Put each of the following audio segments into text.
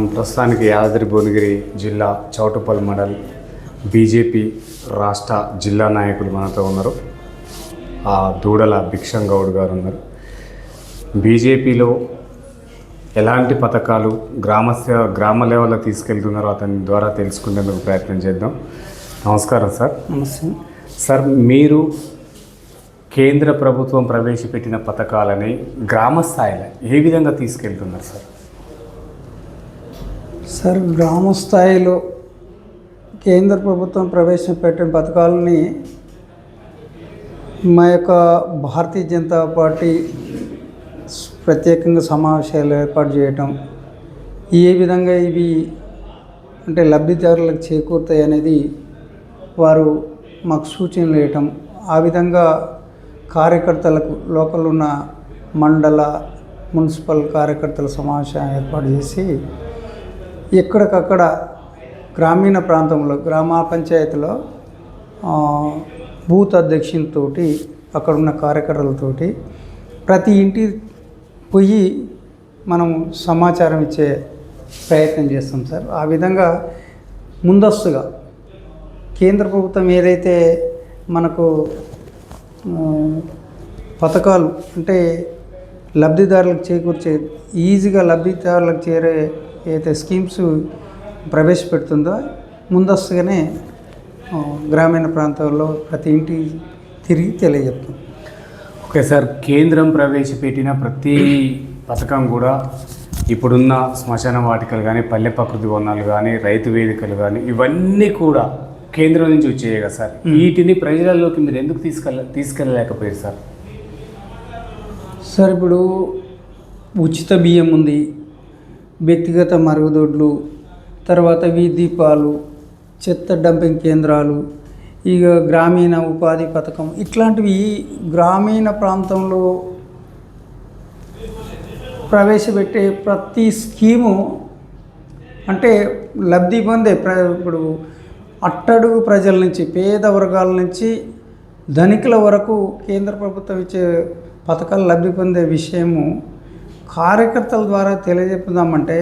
ప్రస్తుతానికి యాదాద్రి భువనగిరి జిల్లా చౌటుపల్లి మండల్ బీజేపీ రాష్ట్ర జిల్లా నాయకులు మనతో ఉన్నారు. ఆ దూడల భిక్షం గౌడ్ గారు ఉన్నారు. బీజేపీలో ఎలాంటి పథకాలు గ్రామస్థ గ్రామ లెవెల్లో తీసుకెళ్తున్నారో అతని ద్వారా తెలుసుకునేందుకు ప్రయత్నం చేద్దాం. నమస్కారం సార్. నమస్తే. సార్ మీరు కేంద్ర ప్రభుత్వం ప్రవేశపెట్టిన పథకాలని గ్రామ స్థాయిలో ఏ విధంగా తీసుకెళ్తున్నారు సార్? సార్ గ్రామ స్థాయిలో కేంద్ర ప్రభుత్వం ప్రవేశపెట్టిన పథకాలని మా యొక్క భారతీయ జనతా పార్టీ ప్రత్యేకంగా సమావేశాలు ఏర్పాటు చేయటం ఏ విధంగా ఇవి అంటే లబ్ధిదారులకు చేకూరుతాయి అనేది వారు మాకు సూచనలు వేయటం ఆ విధంగా కార్యకర్తలకు లోకల్ ఉన్న మండల మున్సిపల్ కార్యకర్తల సమావేశం ఏర్పాటు చేసి ఎక్కడికక్కడ గ్రామీణ ప్రాంతంలో గ్రామ పంచాయతీలో బూత్ అధ్యక్షులతో అక్కడ ఉన్న కార్యకర్తలతోటి ప్రతి ఇంటి పోయి మనం సమాచారం ఇచ్చే ప్రయత్నం చేస్తాం సార్. ఆ విధంగా ముందస్తుగా కేంద్ర ప్రభుత్వం ఏదైతే మనకు పథకాలు అంటే లబ్ధిదారులకు చేకూర్చే ఈజీగా లబ్ధిదారులకు చేరే ఏదైతే స్కీమ్స్ ప్రవేశపెడుతుందో ముందస్తుగానే గ్రామీణ ప్రాంతాల్లో ప్రతి ఇంటి తిరిగి తెలియజెప్తాం ఓకే సార్ కేంద్రం ప్రవేశపెట్టిన ప్రతి పథకం కూడా ఇప్పుడున్న శ్మశాన వాటికలు కానీ పల్లె ప్రకృతి వనాలు కానీ రైతు వేదికలు కానీ ఇవన్నీ కూడా కేంద్రం నుంచి వచ్చాయి కదా సార్. వీటిని ప్రజలలోకి మీరు ఎందుకు తీసుకెళ్ళ తీసుకెళ్ళలేకపోయారు సార్? సార్ ఇప్పుడు ఉచిత బియ్యం ఉంది. వ్యక్తిగత మరుగుదొడ్లు తర్వాత వీధిపాలు చెత్త డంపింగ్ కేంద్రాలు ఇక గ్రామీణ ఉపాధి పథకం. ఇట్లాంటివి గ్రామీణ ప్రాంతంలో ప్రవేశపెట్టే ప్రతి స్కీము అంటే లబ్ధి పొందే ప్ర ఇప్పుడు అట్టడుగు ప్రజల నుంచి పేద వర్గాల నుంచి ధనికుల వరకు కేంద్ర ప్రభుత్వం ఇచ్చే పథకాలు లబ్ధి పొందే విషయము కార్యకర్తల ద్వారా తెలియజెప్పుదామంటే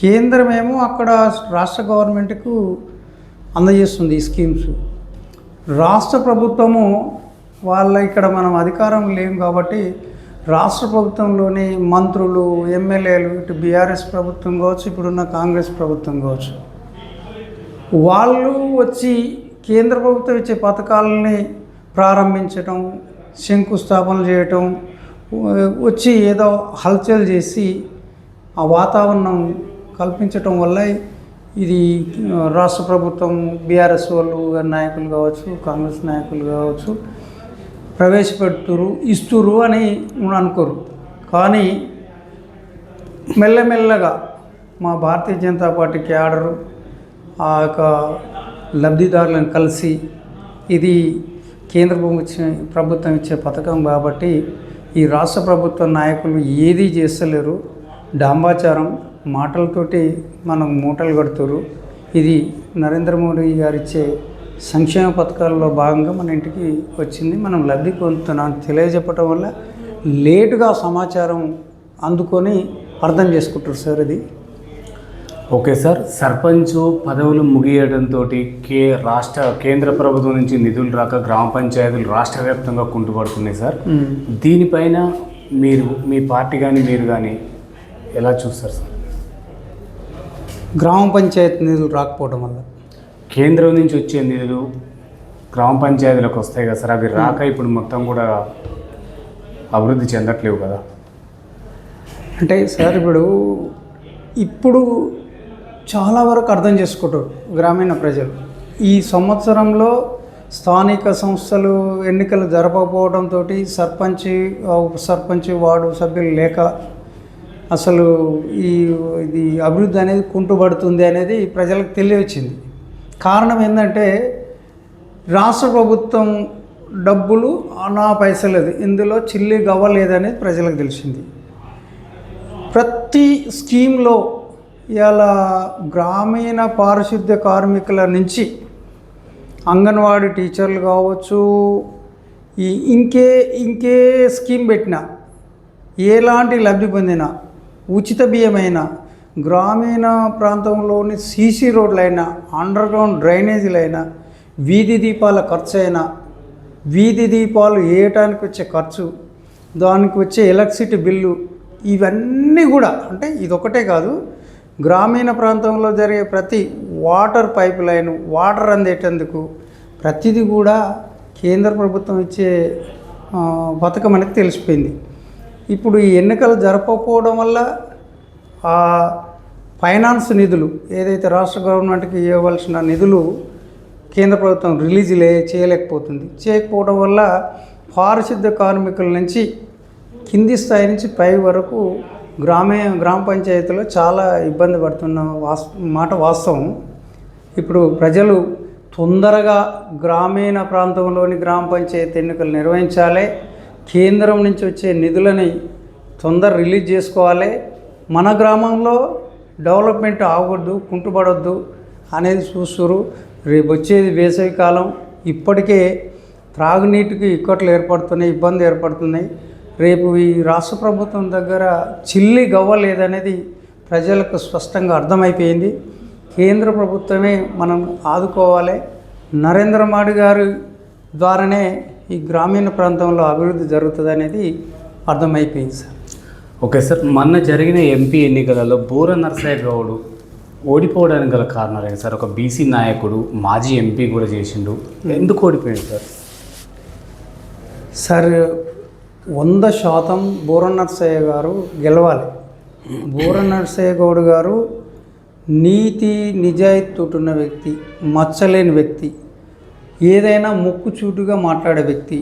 కేంద్రమేమో అక్కడ రాష్ట్ర గవర్నమెంట్కు అందజేస్తుంది ఈ స్కీమ్స్. రాష్ట్ర ప్రభుత్వము వాళ్ళ ఇక్కడ మనం అధికారం లేము కాబట్టి రాష్ట్ర ప్రభుత్వంలోని మంత్రులు ఎమ్మెల్యేలు ఇటు బీఆర్ఎస్ ప్రభుత్వం కావచ్చు ఇప్పుడున్న కాంగ్రెస్ ప్రభుత్వం కావచ్చు వాళ్ళు వచ్చి కేంద్ర ప్రభుత్వం ఇచ్చే పథకాలని ప్రారంభించటం శంకుస్థాపనలు చేయటం వచ్చి ఏదో హల్చల్ చేసి ఆ వాతావరణం కల్పించటం వల్ల ఇది రాష్ట్ర ప్రభుత్వం బీఆర్ఎస్ వాళ్ళు నాయకులు కావచ్చు కాంగ్రెస్ నాయకులు కావచ్చు ప్రవేశపెడుతురు ఇస్తురు అని అనుకోరు. కానీ మెల్లమెల్లగా మా భారతీయ జనతా పార్టీ క్యాడరు ఆ యొక్క లబ్ధిదారులను కలిసి ఇది కేంద్ర ప్రభుత్వం ఇచ్చే- ప్రభుత్వం ఇచ్చే పథకం కాబట్టి ఈ రాష్ట్ర ప్రభుత్వ నాయకులు ఏదీ చేస్తలేరు. డాంబాచారం మాటలతోటి మనం మూటలు కడుతురు ఇది నరేంద్ర మోడీ గారు ఇచ్చే సంక్షేమ పథకాల్లో భాగంగా మన ఇంటికి వచ్చింది. మనం లబ్ధి పొందుతున్నాం తెలియజెప్పటం వల్ల లేటుగా సమాచారం అందుకొని అర్థం చేసుకుంటారు సార్ ఇది. Okay sir. సర్పంచ్ పదవులు ముగియడంతో కే రాష్ట్ర కేంద్ర ప్రభుత్వం నుంచి నిధులు రాక గ్రామ పంచాయతీలు రాష్ట్ర వ్యాప్తంగా కుంటుపడుతున్నాయి సార్. దీనిపైన మీరు మీ పార్టీ కానీ మీరు కానీ ఎలా చూస్తారు సార్? గ్రామ పంచాయతీ నిధులు రాకపోవడం వల్ల. కేంద్రం నుంచి వచ్చే నిధులు గ్రామ పంచాయతీలకు వస్తాయి కదా సార్. అవి రాక ఇప్పుడు మొత్తం కూడా అభివృద్ధి చెందట్లేవు కదా. అంటే సార్ ఇప్పుడు ఇప్పుడు చాలా వరకు అర్థం చేసుకుంటారు గ్రామీణ ప్రజలు. ఈ సంవత్సరంలో స్థానిక సంస్థలు ఎన్నికలు జరపకపోవడంతో సర్పంచ్ ఉప సర్పంచ్ వార్డు సభ్యులు లేక అసలు ఈ ఇది అభివృద్ధి అనేది కుంటుపడుతుంది అనేది ప్రజలకు తెలియవచ్చింది కారణం ఏంటంటే రాష్ట్ర ప్రభుత్వం డబ్బులు నా పైసలేదు. ఇందులో చిల్లి గవ్వలేదనేది ప్రజలకు తెలిసింది. ప్రతి స్కీమ్లో ఇలా గ్రామీణ పారిశుద్ధ్య కార్మికుల నుంచి అంగన్వాడీ టీచర్లు కావచ్చు ఈ ఇంకే ఇంకే స్కీమ్ పెట్టినా ఎలాంటి లబ్ధి పొందినా ఉచిత బియ్యమైనా గ్రామీణ ప్రాంతంలోని సీసీ రోడ్లైనా అండర్ గ్రౌండ్ డ్రైనేజీలైనా వీధి దీపాల ఖర్చు అయినా వీధి దీపాలు వేయటానికి వచ్చే ఖర్చు దానికి వచ్చే ఎలక్ట్రిసిటీ బిల్లు ఇవన్నీ కూడా అంటే ఇదొకటే కాదు గ్రామీణ ప్రాంతంలో జరిగే ప్రతి వాటర్ పైప్ లైన్ వాటర్ అందేటందుకు ప్రతిదీ కూడా కేంద్ర ప్రభుత్వం ఇచ్చే పథకం అనేది తెలిసిపోయింది. ఇప్పుడు ఈ ఎన్నికలు జరపకపోవడం వల్ల ఆ ఫైనాన్స్ నిధులు ఏదైతే రాష్ట్ర గవర్నమెంట్కి ఇవ్వవలసిన నిధులు కేంద్ర ప్రభుత్వం రిలీజ్ లే చేయలేకపోతుంది. చేయకపోవడం వల్ల పారిశుద్ధ కార్మికుల నుంచి కింది స్థాయి నుంచి పై వరకు గ్రామీణ గ్రామ పంచాయతీలో చాలా ఇబ్బంది పడుతున్న వాస్ మాట వాస్తవం. ఇప్పుడు ప్రజలు తొందరగా గ్రామీణ ప్రాంతంలోని గ్రామ పంచాయతీ ఎన్నికలు నిర్వహించాలి. కేంద్రం నుంచి వచ్చే నిధులని తొందర రిలీజ్ చేసుకోవాలి. మన గ్రామంలో డెవలప్మెంట్ ఆగొద్దు కుంటుపడొద్దు అనేది చూస్తురు. రేపు వచ్చేది వేసవి కాలం. ఇప్పటికే త్రాగునీటికి ఇక్కట్లు ఏర్పడుతున్నాయి ఇబ్బంది ఏర్పడుతున్నాయి. రేపు ఈ రాష్ట్ర ప్రభుత్వం దగ్గర చిల్లి గవ్వ లేదనేది ప్రజలకు స్పష్టంగా అర్థమైపోయింది. కేంద్ర ప్రభుత్వమే మనం ఆదుకోవాలి. నరేంద్ర మోడీ గారి ద్వారానే ఈ గ్రామీణ ప్రాంతంలో అభివృద్ధి జరుగుతుంది అనేది అర్థమైపోయింది సార్. ఓకే సార్ మొన్న జరిగిన ఎంపీ ఎన్నికలలో బూర నరసయ్య గౌడ్ ఓడిపోవడానికి గల కారణాలు ఏంటి సార్? ఒక బీసీ నాయకుడు మాజీ ఎంపీ కూడా చేసిండు. ఎందుకు ఓడిపోయింది సార్? సార్ వంద శాతం బూర నర్సయ్య గారు గెలవాలి. బూర నర్సయ్య గౌడ్ గారు నీతి నిజాయితీ ఉన్న వ్యక్తి మచ్చలేని వ్యక్తి ఏదైనా ముక్కు చూటుగా మాట్లాడే వ్యక్తి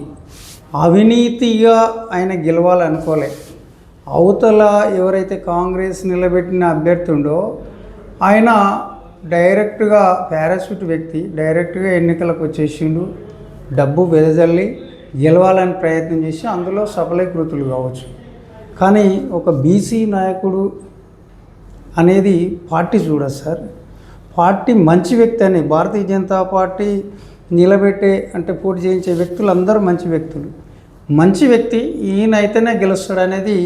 అవినీతిగా ఆయన గెలవాలనుకోలే అవతల ఎవరైతే కాంగ్రెస్ నిలబెట్టిన అభ్యర్థి ఉండో ఆయన డైరెక్ట్గా పారాషూట్ వ్యక్తి డైరెక్ట్గా ఎన్నికలకు వచ్చేసిండు డబ్బు వెదజల్లి గెలవాలని ప్రయత్నం చేసి అందులో సఫలీకృతులు కావచ్చు. కానీ ఒక బీసీ నాయకుడు అనేది పార్టీ చూడదు సార్. పార్టీ మంచి వ్యక్తి అని భారతీయ జనతా పార్టీ నిలబెట్టే అంటే పోటీ చేయించే వ్యక్తులు అందరూ మంచి వ్యక్తులు. మంచి వ్యక్తి ఈయన అయితేనే గెలుస్తాడు అనేది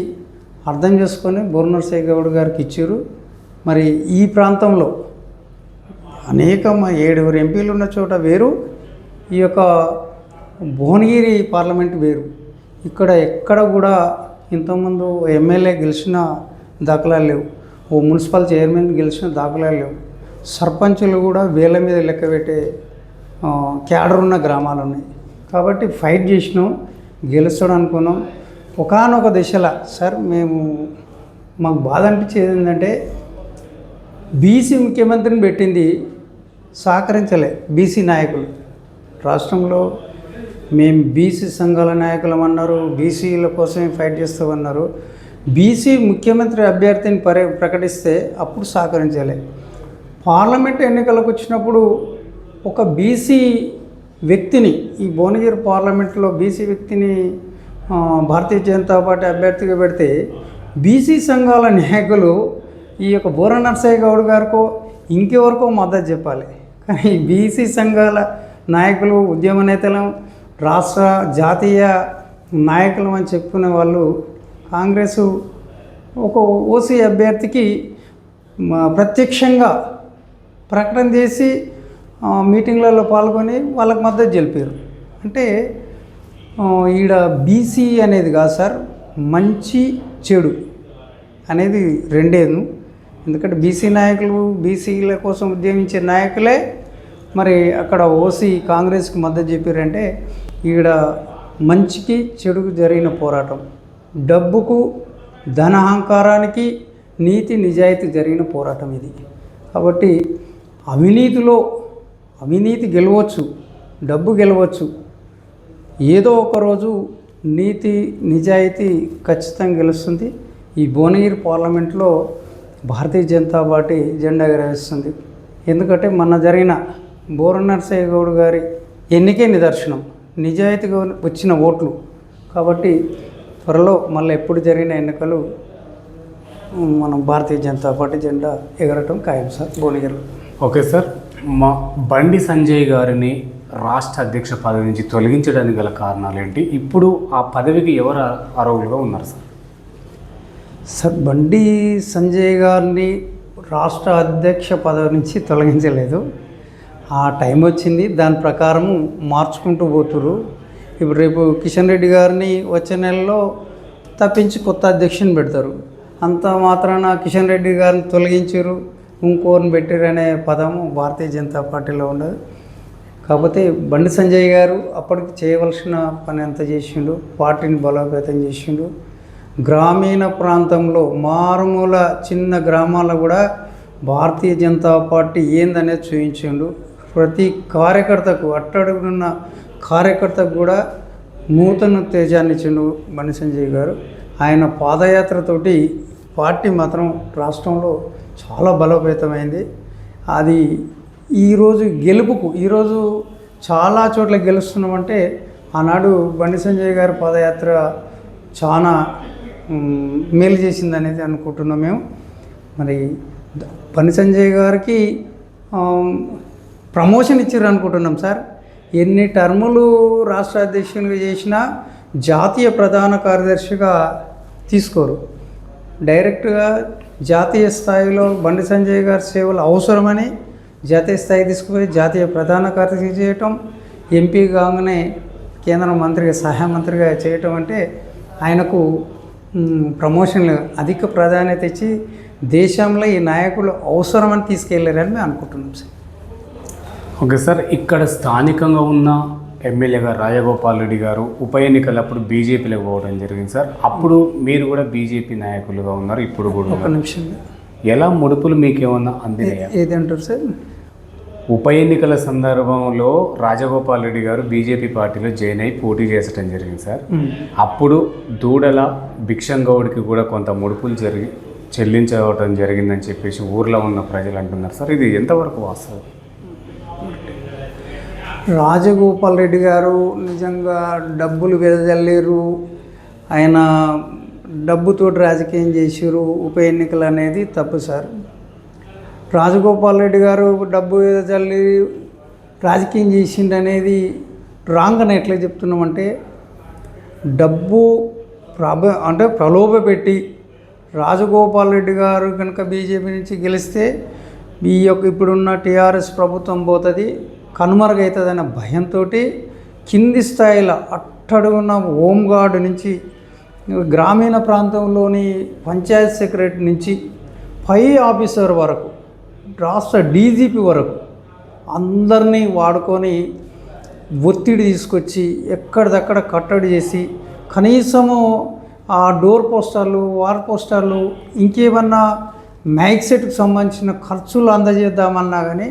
అర్థం చేసుకొని బోర్నర్సే గౌడ్ గారికి ఇచ్చారు. మరి ఈ ప్రాంతంలో అనేక ఏడుగురు ఎంపీలు ఉన్న చోట వేరు. ఈ యొక్క భువనగిరి పార్లమెంట్ వేరు. ఇక్కడ ఎక్కడ కూడా ఇంతకుముందు ఎమ్మెల్యే గెలిచిన దాఖలాలు లేవు. ఓ మున్సిపల్ చైర్మన్ గెలిచిన దాఖలాలు లేవు. సర్పంచులు కూడా వేల మీద లెక్క పెట్టే క్యాడర్ ఉన్న గ్రామాలు ఉన్నాయి. కాబట్టి ఫైట్ చేసినాం గెలుస్తాడు అనుకున్నాం. ఒకనొక దిశలో సార్ మేము మాకు బాధ అనిపించేది ఏంటంటే బీసీ ముఖ్యమంత్రిని పెట్టింది సహకరించలే బీసీ నాయకులు. రాష్ట్రంలో మేము బీసీ సంఘాల నాయకులం అన్నారు బీసీల కోసమే ఫైట్ చేస్తామన్నారు. బీసీ ముఖ్యమంత్రి అభ్యర్థిని పరి ప్రకటిస్తే అప్పుడు సహకరించాలి. పార్లమెంట్ ఎన్నికలకు వచ్చినప్పుడు ఒక బీసీ వ్యక్తిని ఈ భువనగిరి పార్లమెంట్లో బీసీ వ్యక్తిని భారతీయ జనతా పార్టీ అభ్యర్థిగా పెడితే బీసీ సంఘాల నాయకులు ఈ యొక్క బూర నర్సయ్య గౌడ్ గారికో ఇంకెవరికో మద్దతు చెప్పాలి. కానీ బీసీ సంఘాల నాయకులు ఉద్యమ నేతలు రాష్ట్ర జాతీయ నాయకులు అని చెప్పుకునే వాళ్ళు కాంగ్రెస్ ఒక ఓసీ అభ్యర్థికి ప్రత్యక్షంగా ప్రకటన చేసి మీటింగ్లలో పాల్గొని వాళ్ళకి మద్దతు తెలిపారు. అంటే ఈడ బీసీ అనేది కాదు సార్ మంచి చెడు అనేది రెండేను. ఎందుకంటే బీసీ నాయకులు బీసీల కోసం ఉద్యమించే నాయకులే మరి అక్కడ ఓసీ కాంగ్రెస్కి మద్దతు చెప్పారంటే ఈడ మంచికి చెడుకు జరిగిన పోరాటం. డబ్బుకు ధనహంకారానికి నీతి నిజాయితీ జరిగిన పోరాటం ఇది. కాబట్టి అవినీతిలో అవినీతి గెలవచ్చు డబ్బు గెలవచ్చు. ఏదో ఒక రోజు నీతి నిజాయితీ ఖచ్చితంగా గెలుస్తుంది. ఈ భువనగిరి పార్లమెంట్లో భారతీయ జనతా పార్టీ జెండా ఎగరవేస్తుంది. ఎందుకంటే మొన్న జరిగిన బోర నరసయ్య గౌడ్ గారి ఎన్నికే నిదర్శనం. నిజాయితీగా వచ్చిన ఓట్లు. కాబట్టి త్వరలో మళ్ళీ ఎప్పుడు జరిగిన ఎన్నికలు మనం భారతీయ జనతా పార్టీ జెండా ఎగరటం ఖాయం సార్. భువనగిరిలో. Okay sir. మా బండి సంజయ్ గారిని రాష్ట్ర అధ్యక్ష పదవి నుంచి తొలగించడానికి గల కారణాలు ఏంటి? ఇప్పుడు ఆ పదవికి ఎవరు అర్హులుగా ఉన్నారు సార్? సార్ బండి సంజయ్ గారిని రాష్ట్ర అధ్యక్ష పదవి నుంచి తొలగించలేదు. ఆ టైం వచ్చింది. దాని ప్రకారం మార్చుకుంటూ పోతురు ఇప్పుడు రేపు కిషన్ రెడ్డి గారిని వచ్చే నెలలో తప్పించి కొత్త అధ్యక్షుని పెడతారు. అంత మాత్రాన కిషన్ రెడ్డి గారిని తొలగించారు ఇంకోరిని పెట్టారు అనే పదము భారతీయ జనతా పార్టీలో ఉండదు. కాకపోతే బండి సంజయ్ గారు అప్పటికి చేయవలసిన పని ఎంత చేసిండు? పార్టీని బలోపేతం చేసిండు. గ్రామీణ ప్రాంతంలో మారుమూల చిన్న గ్రామాల్లో కూడా భారతీయ జనతా పార్టీ ఏందనేది చూపించిండు. ప్రతి కార్యకర్తకు అట్టడుగున్న కార్యకర్తకు కూడా నూతన తేజాన్ని ఇచ్చిండు బండి సంజయ్ గారు. ఆయన పాదయాత్రతోటి పార్టీ మాత్రం రాష్ట్రంలో చాలా బలోపేతమైంది. అది ఈరోజు గెలుపుకు ఈరోజు చాలా చోట్ల గెలుస్తున్నామంటే ఆనాడు బండి సంజయ్ గారి పాదయాత్ర చాలా మేలు చేసింది అనేది అనుకుంటున్నాం మేము. మరి బండి సంజయ్ గారికి ప్రమోషన్ ఇచ్చారు అనుకుంటున్నాం సార్. ఎన్ని టర్ములు రాష్ట్ర అధ్యక్షునిగా చేసినా జాతీయ ప్రధాన కార్యదర్శిగా తీసుకోరు. డైరెక్ట్గా జాతీయ స్థాయిలో బండి సంజయ్ గారి సేవలు అవసరమని జాతీయ స్థాయి తీసుకుపోయి జాతీయ ప్రధాన కార్యదర్శి చేయటం ఎంపీ కాగానే కేంద్ర మంత్రిగా సహాయ మంత్రిగా చేయటం అంటే ఆయనకు ప్రమోషన్లు అధిక ప్రాధాన్యత ఇచ్చి దేశంలో ఈ నాయకులు అవసరమని తీసుకెళ్ళారని మేము అనుకుంటున్నాం సార్. ఓకే సార్ ఇక్కడ స్థానికంగా ఉన్న ఎమ్మెల్యేగా రాజగోపాల్ రెడ్డి గారు ఉప ఎన్నికలప్పుడు బీజేపీలోకి పోవడం జరిగింది సార్. అప్పుడు మీరు కూడా బీజేపీ నాయకులుగా ఉన్నారు ఇప్పుడు కూడా ఒక. నిమిషం. ఎలా ముడుపులు మీకు ఏమన్నా అందినాయా? ఏది అంటారు సార్? ఉప ఎన్నికల సందర్భంలో రాజగోపాల్ రెడ్డి గారు బీజేపీ పార్టీలో జాయిన్ అయి పోటీ చేసడం జరిగింది సార్. అప్పుడు దూడల భిక్షం గౌడ్కి కూడా కొంత ముడుపులు జరిగి చెల్లించవటం జరిగిందని చెప్పేసి ఊర్లో ఉన్న ప్రజలు అంటున్నారు సార్. ఇది ఎంతవరకు వాస్తవం? రాజగోపాల్ రెడ్డి గారు నిజంగా డబ్బులు వెదజల్లేరు. ఆయన డబ్బుతో రాజకీయం చేసారు ఉప ఎన్నికలు అనేది తప్పు సార్. రాజగోపాల్ రెడ్డి గారు డబ్బు వెదజల్లి రాజకీయం చేసిండు అనేది రాంగ్ అని ఎట్లా చెప్తున్నామంటే డబ్బు ప్రభ అంటే ప్రలోభ పెట్టి రాజగోపాల్ రెడ్డి గారు కనుక బీజేపీ నుంచి గెలిస్తే ఈ యొక్క ఇప్పుడున్న టీఆర్ఎస్ ప్రభుత్వం పోతుంది. కనుమరుగవుతుందనే భయంతో కింది స్థాయిలో అట్టడుగున్న హోంగార్డు నుంచి గ్రామీణ ప్రాంతంలోని పంచాయత్ సెక్రటరీ నుంచి పై ఆఫీసర్ వరకు రాష్ట్ర డీజీపీ వరకు అందరినీ వాడుకొని ఒత్తిడి తీసుకొచ్చి ఎక్కడిదక్కడ కట్టడి చేసి కనీసము ఆ డోర్ పోస్టర్లు వార్ పోస్టర్లు ఇంకేమన్నా మైక్ సంబంధించిన ఖర్చులు అందజేద్దామన్నా కానీ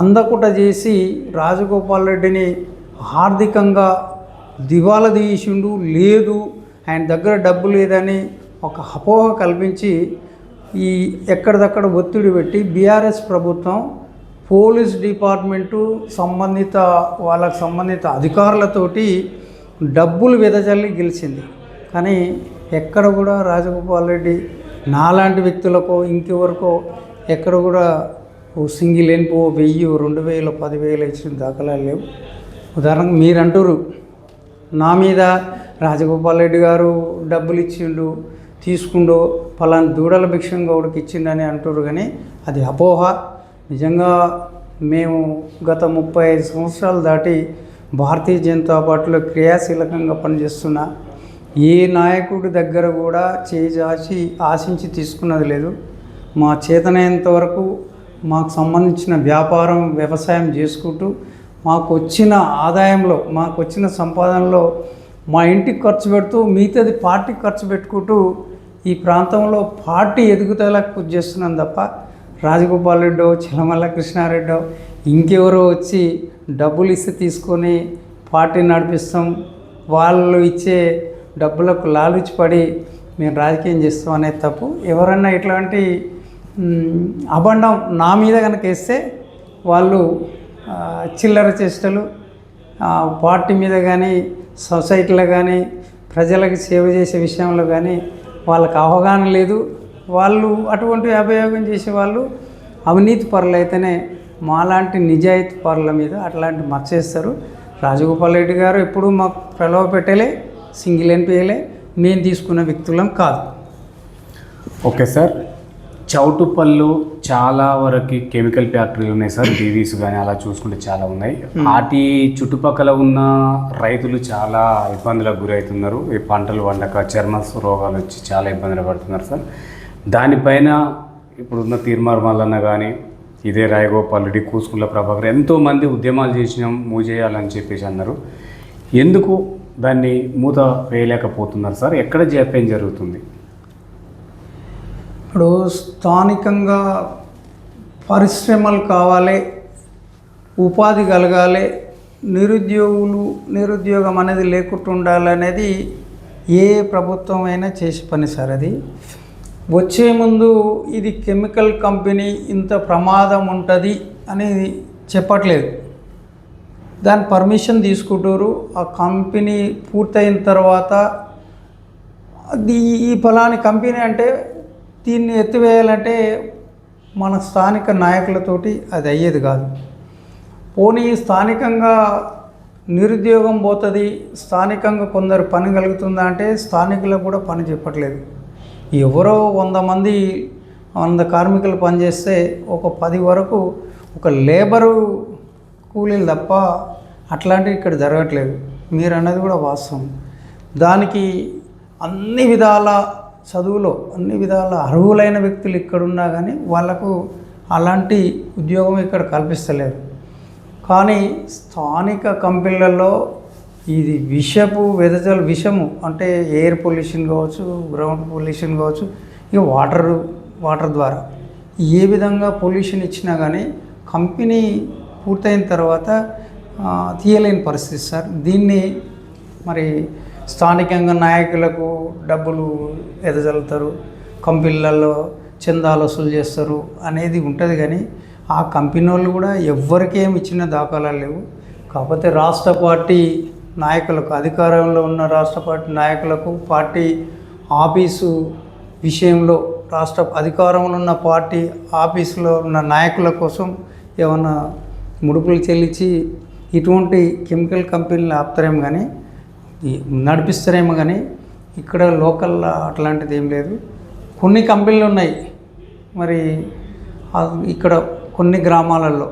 అందకుట చేసి రాజగోపాల్ రెడ్డిని ఆర్థికంగా దివాలా తీసిండు లేదు ఆయన దగ్గర డబ్బు లేదని ఒక అపోహ కల్పించి ఈ ఎక్కడిదక్కడ ఒత్తిడి పెట్టి బీఆర్ఎస్ ప్రభుత్వం పోలీస్ డిపార్ట్మెంటు సంబంధిత వాళ్ళకు సంబంధిత అధికారులతోటి డబ్బులు వెదజల్లి గెలిచింది. కానీ ఎక్కడ కూడా రాజగోపాల్ రెడ్డి నాలాంటి వ్యక్తులకో ఇంకెవరికో ఎక్కడ కూడా ఓ సింగిల్ ఎన్పో వెయ్యి రెండు వేలు పదివేలు ఇచ్చిన దాఖలాలు లేవు. ఉదాహరణకు మీరు అంటారు నా మీద రాజగోపాల్ రెడ్డి గారు డబ్బులు ఇచ్చిండు తీసుకుండో పలానా దూడల భిక్షం గౌడకి ఇచ్చిండని అంటారు కానీ అది అపోహ. నిజంగా మేము గత ముప్పై ఐదు సంవత్సరాలు దాటి భారతీయ జనతా పార్టీలో క్రియాశీలకంగా పనిచేస్తున్న ఏ నాయకుడి దగ్గర కూడా చేజాచి ఆశించి తీసుకున్నది లేదు. మా చేతనైనంత వరకు మాకు సంబంధించిన వ్యాపారం వ్యవసాయం చేసుకుంటూ మాకు వచ్చిన ఆదాయంలో మాకు వచ్చిన సంపాదనలో మా ఇంటికి ఖర్చు పెడుతూ మిగతాది పార్టీకి ఖర్చు పెట్టుకుంటూ ఈ ప్రాంతంలో పార్టీ ఎదుగుదలకు కృషి చేస్తున్నాం తప్ప రాజగోపాల్ రెడ్డో చిలమల్ల కృష్ణారెడ్డో ఇంకెవరో వచ్చి డబ్బులు ఇస్తే తీసుకొని పార్టీ నడిపిస్తాం. వాళ్ళు ఇచ్చే డబ్బులకు లాలుచి పడి మేము రాజకీయం చేస్తాం అనేది తప్పు ఎవరన్నా ఇట్లాంటి అబండం నా మీద కనుక వేస్తే వాళ్ళు చిల్లర చేష్టలు పార్టీ మీద కానీ సొసైటీలో కానీ ప్రజలకు సేవ చేసే విషయంలో కానీ వాళ్ళకి అవగాహన లేదు. వాళ్ళు అటువంటి అభియోగం చేసే వాళ్ళు అవినీతి పరులు అయితేనే మాలాంటి నిజాయితీ పరుల మీద అట్లాంటి మర్చేస్తారు రాజగోపాల్ రెడ్డి గారు ఎప్పుడూ మాకు ప్రలోభ పెట్టలే సింగిల్ ఎన్పిఏలే మేము తీసుకున్న వ్యక్తులం కాదు. Okay sir. చౌటుపల్లు చాలా వరకు కెమికల్ ఫ్యాక్టరీలు ఉన్నాయి సార్ బీవీస్ కానీ అలా చూసుకుంటే చాలా ఉన్నాయి. వాటి చుట్టుపక్కల ఉన్న రైతులు చాలా ఇబ్బందులకు గురవుతున్నారు ఈ పంటలు వండక చర్మ రోగాలు వచ్చి చాలా ఇబ్బందులు పడుతున్నారు సార్. దానిపైన ఇప్పుడున్న తీర్మార్ మల్లన్న కానీ ఇదే రాయగోపాల్ రెడ్డి కూసుకుల ప్రభాకర్ ఎంతోమంది ఉద్యమాలు చేసినాం మూవ్ చేయాలని చెప్పేసి అన్నారు. ఎందుకు దాన్ని మూత వేయలేకపోతున్నారు సార్? ఎక్కడ జాప్యం జరుగుతుంది? ఇప్పుడు స్థానికంగా పరిశ్రమలు కావాలి ఉపాధి కలగాలి నిరుద్యోగులు నిరుద్యోగం అనేది లేకుండా ఉండాలనేది ఏ ప్రభుత్వం అయినా చేసే పని సార్ అది. వచ్చే ముందు ఇది కెమికల్ కంపెనీ ఇంత ప్రమాదం ఉంటుంది అని చెప్పట్లేదు. దాని పర్మిషన్ తీసుకుంటారు ఆ కంపెనీ పూర్తయిన తర్వాత అది ఈ ఫలాని కంపెనీ అంటే దీన్ని ఎత్తివేయాలంటే మన స్థానిక నాయకులతోటి అది అయ్యేది కాదు. పోనీ స్థానికంగా నిరుద్యోగం పోతుంది స్థానికంగా కొందరు పని కలుగుతుందా అంటే స్థానికులకు కూడా పని చెప్పట్లేదు. ఎవరో వంద మంది వంద కార్మికులు పనిచేస్తే ఒక పది వరకు ఒక లేబరు కూలీలు తప్ప అట్లాంటివి ఇక్కడ జరగట్లేదు. మీరు అన్నది కూడా వాస్తవం. దానికి అన్ని విధాల చదువులో అన్ని విధాల అర్హులైన వ్యక్తులు ఇక్కడున్నా కానీ వాళ్ళకు అలాంటి ఉద్యోగం ఇక్కడ కల్పిస్తలేరు. కానీ స్థానిక కంపెనీలలో ఇది విషపు వెదజల విషము అంటే ఎయిర్ పొల్యూషన్ కావచ్చు గ్రౌండ్ పొల్యూషన్ కావచ్చు ఇక వాటర్ వాటర్ ద్వారా. ఏ విధంగా పొల్యూషన్ ఇచ్చినా కానీ కంపెనీ పూర్తయిన తర్వాత తీయలేని పరిస్థితి సార్. దీన్ని మరి స్థానికంగా నాయకులకు డబ్బులు ఎదజల్లుతారు కంపెనీలలో చందాలు వసూలు చేస్తారు అనేది ఉంటుంది కానీ ఆ కంపెనీ వాళ్ళు కూడా ఎవ్వరికి ఏమి ఇచ్చిన దాఖలాలు లేవు. కాకపోతే రాష్ట్ర పార్టీ నాయకులకు అధికారంలో ఉన్న రాష్ట్ర పార్టీ నాయకులకు పార్టీ ఆఫీసు విషయంలో రాష్ట్ర అధికారంలో ఉన్న పార్టీ ఆఫీసులో ఉన్న నాయకుల కోసం ఏమన్నా ముడుపులు చెల్లించి ఇటువంటి కెమికల్ కంపెనీలు ఆపుతారేమో కానీ నడిపిస్తారేమో కానీ ఇక్కడ లోకల్లో అట్లాంటిది ఏం లేదు. కొన్ని కంపెనీలు ఉన్నాయి. మరి ఇక్కడ కొన్ని గ్రామాలలో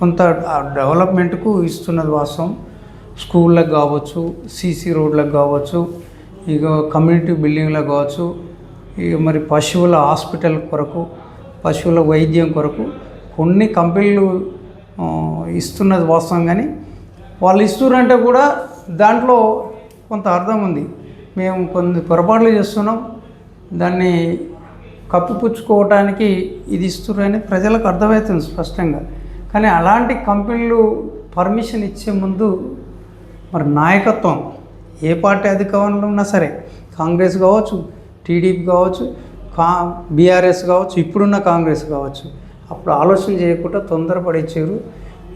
కొంత డెవలప్మెంట్కు ఇస్తున్నది వాస్తవం. స్కూళ్ళకు కావచ్చు సీసీ రోడ్లకు కావచ్చు ఇక కమ్యూనిటీ బిల్డింగ్లకు కావచ్చు ఇక మరి పశువుల హాస్పిటల్ కొరకు పశువుల వైద్యం కొరకు కొన్ని కంపెనీలు ఇస్తున్నది వాస్తవం కానీ వాళ్ళు ఇస్తున్నారంటే కూడా దాంట్లో కొంత అర్థం ఉంది. మేము కొన్ని పొరపాట్లు చేస్తున్నాం. దాన్ని కప్పిపుచ్చుకోవటానికి ఇది ఇస్తున్నారని ప్రజలకు అర్థమవుతుంది స్పష్టంగా. కానీ అలాంటి కంపెనీలు పర్మిషన్ ఇచ్చే ముందు మరి నాయకత్వం ఏ పార్టీ అధికారంలో ఉన్నా సరే కాంగ్రెస్ కావచ్చు టీడీపీ కావచ్చు కా బీఆర్ఎస్ కావచ్చు ఇప్పుడున్న కాంగ్రెస్ కావచ్చు అప్పుడు ఆలోచన చేయకుండా తొందరపడిచ్చారు.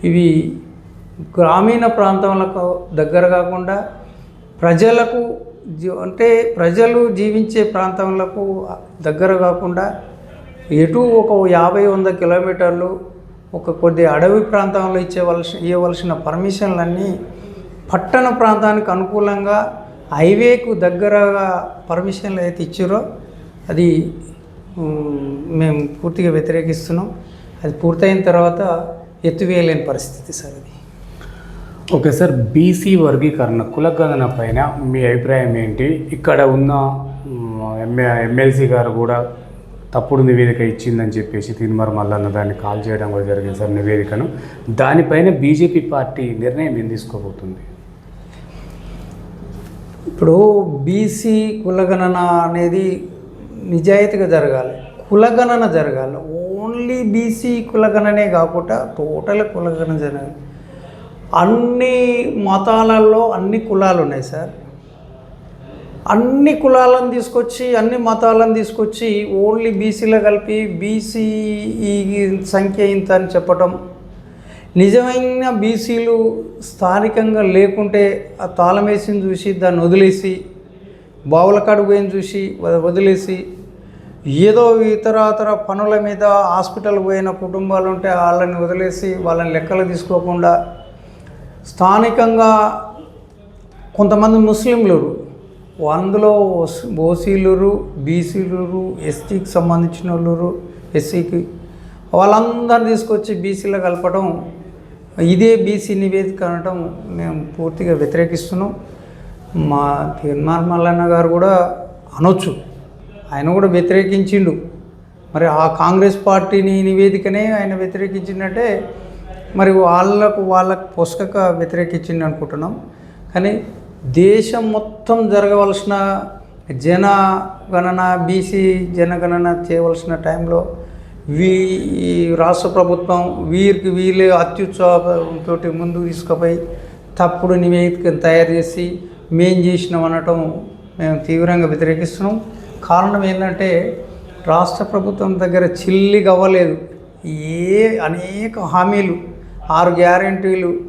ఇవి గ్రామీణ ప్రాంతాలకు దగ్గర కాకుండా ప్రజలకు జీ- అంటే ప్రజలు జీవించే ప్రాంతాలకు దగ్గర కాకుండా ఎటు ఒక యాభై వంద కిలోమీటర్లు ఒక కొద్ది అడవి ప్రాంతంలో ఇచ్చేవలసి ఇవ్వవలసిన పర్మిషన్లన్నీ పట్టణ ప్రాంతానికి అనుకూలంగా హైవేకు దగ్గరగా పర్మిషన్లు అయితే ఇచ్చారో అది మేము పూర్తిగా వ్యతిరేకిస్తున్నాం. అది పూర్తయిన తర్వాత ఎత్తువేయలేని పరిస్థితి సార్ అది. ఓకే సార్ బీసీ వర్గీకరణ కులగణన పైన మీ అభిప్రాయం ఏంటి? ఇక్కడ ఉన్న ఎంఏ ఎమ్మెల్సీ గారు కూడా తప్పుడు నివేదిక ఇచ్చిందని చెప్పేసి తిరుమల మల్లన్న దాన్ని కాల్ చేయడం కూడా జరిగింది సార్ నివేదికను. దానిపైన బీజేపీ పార్టీ నిర్ణయం ఏం తీసుకోబోతుంది? ఇప్పుడు బీసీ కులగణన అనేది నిజాయితీగా జరగాలి. కులగణన జరగాలి. ఓన్లీ బీసీ కులగణనే కాకుండా టోటల్ కులగణన జరగాలి. అన్ని మతాలలో అన్ని కులాలు ఉన్నాయి సార్. అన్ని కులాలను తీసుకొచ్చి అన్ని మతాలను తీసుకొచ్చి ఓన్లీ బీసీలో కలిపి బీసీ ఈ సంఖ్య ఇంత అని చెప్పటం. నిజమైన బీసీలు స్థానికంగా లేకుంటే ఆ తాళమేసిని చూసి దాన్ని వదిలేసి బావుల కడుగుని చూసి వదిలేసి ఏదో ఇతర ఇతర పనుల మీద హాస్పిటల్ పోయిన కుటుంబాలు ఉంటే వాళ్ళని వదిలేసి వాళ్ళని లెక్కలు తీసుకోకుండా స్థానికంగా కొంతమంది ముస్లింలు అందులో ఓసీలు బీసీలు ఎస్టీకి సంబంధించిన వాళ్ళు ఎస్సీకి వాళ్ళందరిని తీసుకొచ్చి బీసీలో కలపడం ఇదే బీసీ నివేదిక అనడం మేము పూర్తిగా వ్యతిరేకిస్తున్నాం. మా తీర్మార్ మల్లన్న గారు కూడా అనొచ్చు. ఆయన కూడా వ్యతిరేకించిండు. మరి ఆ కాంగ్రెస్ పార్టీని నివేదికనే ఆయన వ్యతిరేకించిందంటే మరి వాళ్ళకు వాళ్ళకు పొసకక వ్యతిరేకించింది అనుకుంటున్నాం. కానీ దేశం మొత్తం జరగవలసిన జనగణన బీసీ జనగణన చేయవలసిన టైంలో వీ రాష్ట్ర ప్రభుత్వం వీరికి వీళ్ళే అత్యుత్సాహంతో ముందుకు తీసుకుపోయి తప్పుడు నివేదికను తయారు చేసి మేం చేసినాం అనటం మేము తీవ్రంగా వ్యతిరేకిస్తున్నాం. కారణం ఏంటంటే రాష్ట్ర ప్రభుత్వం దగ్గర చిల్లి గవ్వలేదు. ఏ అనేక హామీలు ఆరు గ్యారంటీలు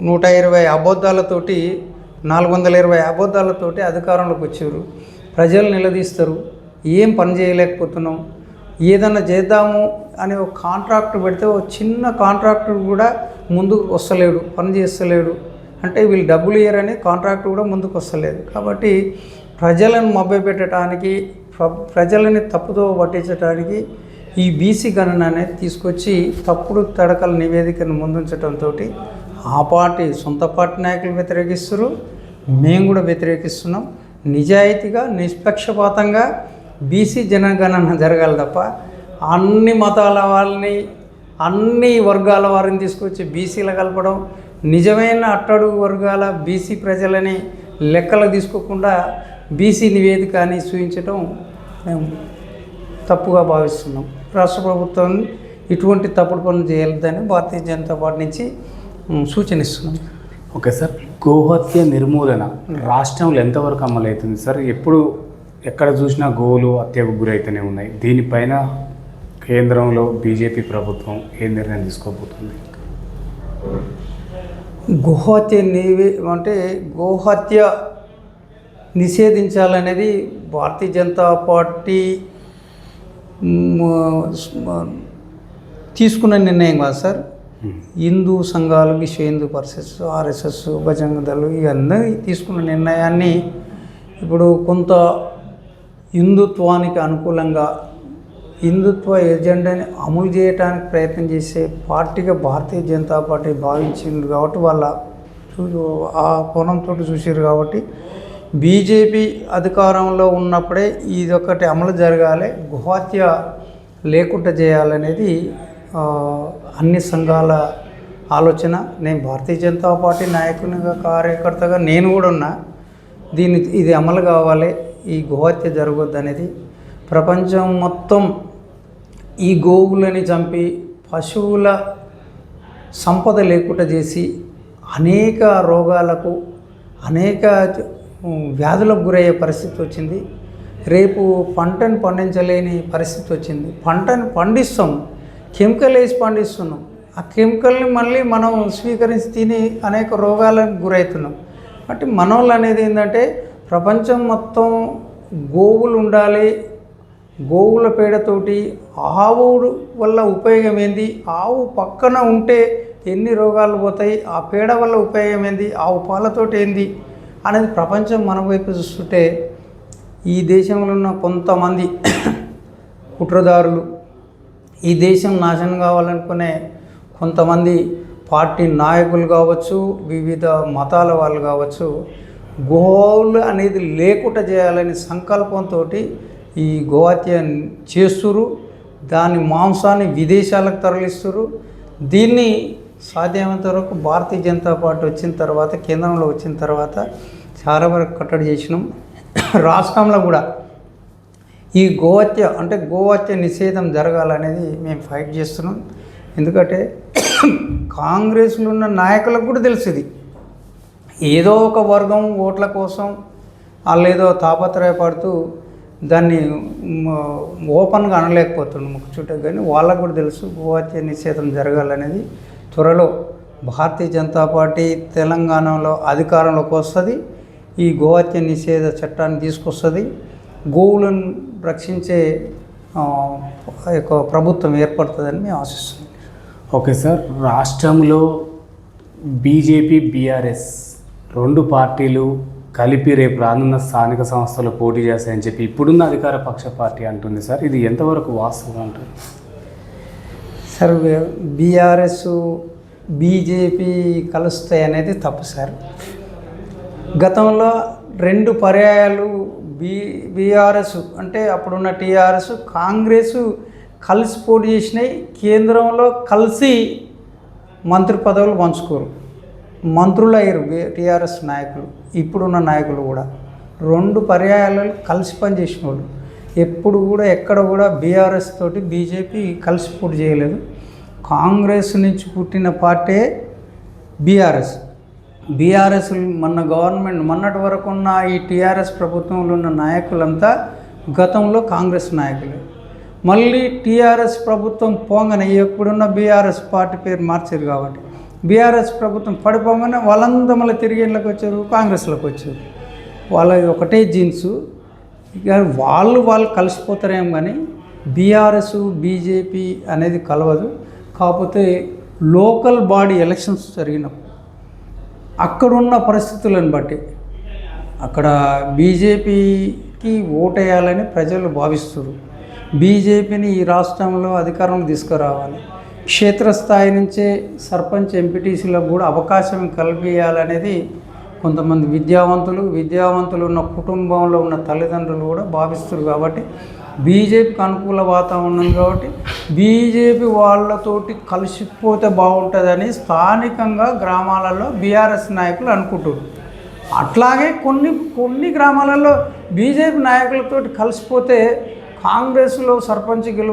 నూట ఇరవై అబద్ధాలతోటి నాలుగు వందల ఇరవై అబద్ధాలతోటి అధికారంలోకి వచ్చారు. ప్రజలు నిలదీస్తారు. ఏం పని చేయలేకపోతున్నాం. ఏదన్నా చేద్దాము అని ఒక కాంట్రాక్ట్ పెడితే ఒక చిన్న కాంట్రాక్టర్ కూడా ముందుకు వస్తలేడు పని చేస్తలేడు. అంటే వీళ్ళు డబ్బులు ఇయ్యరని కాంట్రాక్ట్ కూడా ముందుకు వస్తలేదు. కాబట్టి ప్రజలను మభ్యపెట్టడానికి ప్ర- ప్రజలని తప్పుతో పట్టించడానికి ఈ బీసీ గణన అనేది తీసుకొచ్చి తప్పుడు తడకల నివేదికను ముందుంచడంతో ఆ పార్టీ సొంత పార్టీ నాయకులు వ్యతిరేకిస్తారు మేము కూడా వ్యతిరేకిస్తున్నాం. నిజాయితీగా నిష్పక్షపాతంగా బీసీ జనగణన జరగాలి తప్ప అన్ని మతాల వాళ్ళని అన్ని వర్గాల వారిని తీసుకొచ్చి బీసీలు కలపడం నిజమైన అట్టడుగు వర్గాల బీసీ ప్రజలని లెక్కలు తీసుకోకుండా బీసీ నివేదిక అని చూపించడం మేము తప్పుగా భావిస్తున్నాం. రాష్ట్ర ప్రభుత్వం ఇటువంటి తప్పుడు పనులు చేయలేదని భారతీయ జనతా పార్టీ నుంచి సూచనిస్తున్నాం. Okay sir. గోహత్య నిర్మూలన రాష్ట్రంలో ఎంతవరకు అమలవుతుంది సార్? ఎప్పుడు ఎక్కడ చూసినా గోవులు హత్యకు గురైతేనే ఉన్నాయి. దీనిపైన కేంద్రంలో బీజేపీ ప్రభుత్వం ఏ నిర్ణయం తీసుకోబోతుంది? గోహత్య నివే అంటే గోహత్య నిషేధించాలనేది భారతీయ జనతా పార్టీ తీసుకున్న నిర్ణయం కాదు సార్. హిందూ సంఘాలు విశ్వ హిందూ పరిషత్ ఆర్ఎస్ఎస్ బజరంగ దళం ఇవన్నీ తీసుకున్న నిర్ణయాన్ని ఇప్పుడు కొంత హిందుత్వానికి అనుకూలంగా హిందుత్వ ఎజెండాని అమలు చేయడానికి ప్రయత్నం చేసే పార్టీగా భారతీయ జనతా పార్టీ భావించింది కాబట్టి వాళ్ళ చూ- ఆ కోణంతో చూసారు కాబట్టి బీజేపీ అధికారంలో ఉన్నప్పుడే ఇదొకటి అమలు జరగాలి గుహత్య లేకుండా చేయాలనేది అన్ని సంఘాల ఆలోచన. నేను భారతీయ జనతా పార్టీ నాయకునిగా కార్యకర్తగా నేను కూడా ఉన్నా. దీన్ని ఇది అమలు కావాలి ఈ గోహత్య జరగొద్దు అనేది ప్రపంచం మొత్తం ఈ గోవులని చంపి పశువుల సంపద లేకుండా చేసి అనేక రోగాలకు అనేక వ్యాధులకు గురయ్యే పరిస్థితి వచ్చింది. రేపు పంటను పండించలేని పరిస్థితి వచ్చింది. పంటను పండిస్తాం. కెమికల్ వేసి పండిస్తున్నాం. ఆ కెమికల్ని మళ్ళీ మనం స్వీకరించి తిని అనేక రోగాలకు గురవుతున్నాం. అంటే మనోళ్ళు అనేది ఏంటంటే ప్రపంచం మొత్తం గోవులు ఉండాలి. గోవుల పేడతోటి ఆవు వల్ల ఉపయోగం ఏంది? ఆవు పక్కన ఉంటే ఎన్ని రోగాలు పోతాయి? ఆ పేడ వల్ల ఉపయోగం ఏంది? ఆవు పాలతోటి ఏంది? అనేది ప్రపంచం మన వైపు చూస్తుంటే ఈ దేశంలో ఉన్న కొంతమంది కుట్రదారులు ఈ దేశం నాశనం కావాలనుకునే కొంతమంది పార్టీ నాయకులు కావచ్చు వివిధ మతాల వాళ్ళు కావచ్చు గోవులు అనేది లేకుండా చేయాలనే సంకల్పంతో ఈ గోహత్య చేస్తురు దాని మాంసాన్ని విదేశాలకు తరలిస్తురు దీన్ని సాధ్యమైనంత వరకు భారతీయ జనతా పార్టీ వచ్చిన తర్వాత కేంద్రంలో వచ్చిన తర్వాత చాలా వరకు కట్టడి చేసినాం. రాష్ట్రంలో కూడా ఈ గోహత్య అంటే గోహత్య నిషేధం జరగాలనేది మేము ఫైట్ చేస్తున్నాం. ఎందుకంటే కాంగ్రెస్లో ఉన్న నాయకులకు కూడా తెలుసు ఇది ఏదో ఒక వర్గం ఓట్ల కోసం వాళ్ళు ఏదో తాపత్రయపడుతూ దాన్ని ఓపెన్గా అనలేకపోతుండ్రు ముఖ్య చుట్టూ కానీ వాళ్ళకు కూడా తెలుసు గోహత్య నిషేధం జరగాలనేది. త్వరలో భారతీయ జనతా పార్టీ తెలంగాణలో అధికారంలోకి వస్తుంది. ఈ గోహత్య నిషేధ చట్టాన్ని తీసుకొస్తుంది. గోవులను రక్షించే యొక్క ప్రభుత్వం ఏర్పడుతుందని మేము ఆశిస్తున్నాం. Okay sir. రాష్ట్రంలో బీజేపీ బీఆర్ఎస్ రెండు పార్టీలు కలిపి రేపు రానున్న స్థానిక సంస్థలు పోటీ చేస్తాయని చెప్పి ఇప్పుడున్న అధికార పక్ష పార్టీ అంటుంది సార్. ఇది ఎంతవరకు వాస్తవం ఉంటుంది సార్ బీఆర్ఎస్ బీజేపీ కలుస్తాయి అనేది తప్పు సార్. గతంలో రెండు పర్యాయాలు బీ బీఆర్ఎస్ అంటే అప్పుడున్న టీఆర్ఎస్ కాంగ్రెస్ కలిసి పోటీ చేసినాయి. కేంద్రంలో కలిసి మంత్రి పదవులు పంచుకోరు. మంత్రులు అయ్యారు టీఆర్ఎస్ నాయకులు ఇప్పుడున్న నాయకులు కూడా. రెండు పర్యాయాలు కలిసి పనిచేసిన వాళ్ళు. ఎప్పుడు కూడా ఎక్కడ కూడా బీఆర్ఎస్ తోటి బీజేపీ కలిసి పోటీ చేయలేదు. కాంగ్రెస్ నుంచి పుట్టిన పార్టీ బీఆర్ఎస్. బీఆర్ఎస్ మొన్న గవర్నమెంట్ మొన్నటి వరకు ఉన్న ఈ టీఆర్ఎస్ ప్రభుత్వంలో ఉన్న నాయకులంతా గతంలో కాంగ్రెస్ నాయకులే. మళ్ళీ టీఆర్ఎస్ ప్రభుత్వం పోగానే ఎప్పుడున్న బీఆర్ఎస్ పార్టీ పేరు మార్చారు కాబట్టి. బీఆర్ఎస్ ప్రభుత్వం పడిపోగానే వాళ్ళంతా మళ్ళీ తిరిగి ఇళ్ళకి వచ్చారు కాంగ్రెస్లోకి వచ్చారు. వాళ్ళ ఒకటే జీన్సు. ఇక వాళ్ళు వాళ్ళు కలిసిపోతారేమో కానీ బీఆర్ఎస్ బీజేపీ అనేది కలవదు. కాకపోతే లోకల్ బాడీ ఎలక్షన్స్ జరిగినప్పుడు అక్కడున్న పరిస్థితులను బట్టి అక్కడ బీజేపీకి ఓటేయాలని ప్రజలు భావిస్తారు బీజేపీని ఈ రాష్ట్రంలో అధికారంలో తీసుకురావాలి. క్షేత్రస్థాయి నుంచే సర్పంచ్ ఎంపీటీసీలకు కూడా అవకాశం కల్పించాలనేది కొంతమంది విద్యావంతులు విద్యావంతులు ఉన్న కుటుంబంలో ఉన్న తల్లిదండ్రులు కూడా భావిస్తారు కాబట్టి బీజేపీకి అనుకూల వాతావరణం ఉంది కాబట్టి బీజేపీ వాళ్ళతోటి కలిసిపోతే బాగుంటుందని స్థానికంగా గ్రామాలలో బీఆర్ఎస్ నాయకులు అనుకుంటున్నారు అట్లాగే కొన్ని కొన్ని గ్రామాలలో బీజేపీ నాయకులతోటి కలిసిపోతే కాంగ్రెస్లో సర్పంచ్ గెలువ